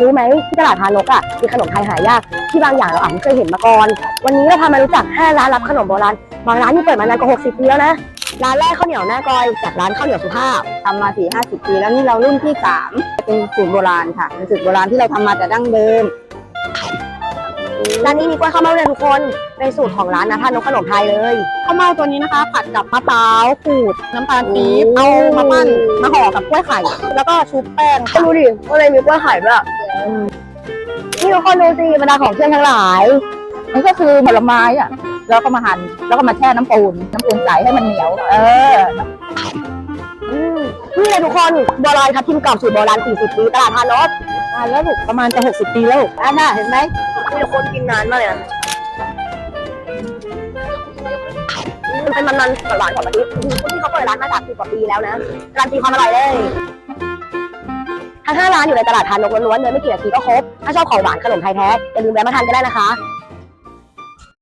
รู้ไหมที่ตลาดพานกอะมีขนมไทยหายากที่บางอย่างเราอาจไม่เคยเห็นมาก่อน วันนี้เราพามารู้จัก5ร้านรับขนมโบราณบางร้านที่เปิดมานานกว่า60ปีแล้วนะร้านแรกข้าวเหนียวแม่กอยจากร้านข้าวเหนียวสุภาพทำมาสี่ห้าสิบปี แล้วนี่เรารุ่นที่สามเป็นสูตรโบราณค่ะเป็นสูตรโบราณที่เราทำมาแต่ดั้งเดิมร้านนี้มีกล้วยข้าวเม่าเลยทุกคนเป็นสูตรของร้านนะพานกขนมไทยเลยข้าวเม่าตัวนี้นะคะผัดกับมะพร้าวขูดน้ำตาลปี๊บโอ้เอามาปั้นมาห่อกับกล้วยไข่ แล้วก็ชุบแป้งก็รู้ดิว่าเลยมีกล้วยไข่ด้วย นี่ทุกคนดูสิบรรดาของเชื่อมทั้งหลายนี่ก็คือผลไม้อะ แล้วก็มาหั่นแล้วก็มาแช่น้ำปูน น้ำปูนใสให้มันเหนียว เอออืมนี่เลยทุกคนบัวลอยทับทิมกรอบสูตรโบราณ 40 ปีตลาดพานกอ่าแล้วลูกประมาณจะหกสิบปีแล้วลูกอ่าน่ะเห็นไหมมีแต่คนกินนานมากเลยนะมันเป็นมันๆหวานๆของกะทิคนที่เขาเปิดร้านมาสามสิบกว่าปีแล้วนะการันตีความอร่อยเลยทั้งห้า ร้านอยู่ในตลาดทานกล้วนๆเดินไม่กี่นาทีก็ครบ ถ้าชอบของหวานขนมไทยแท้อย่าลืมแวะมาทานกันได้นะคะ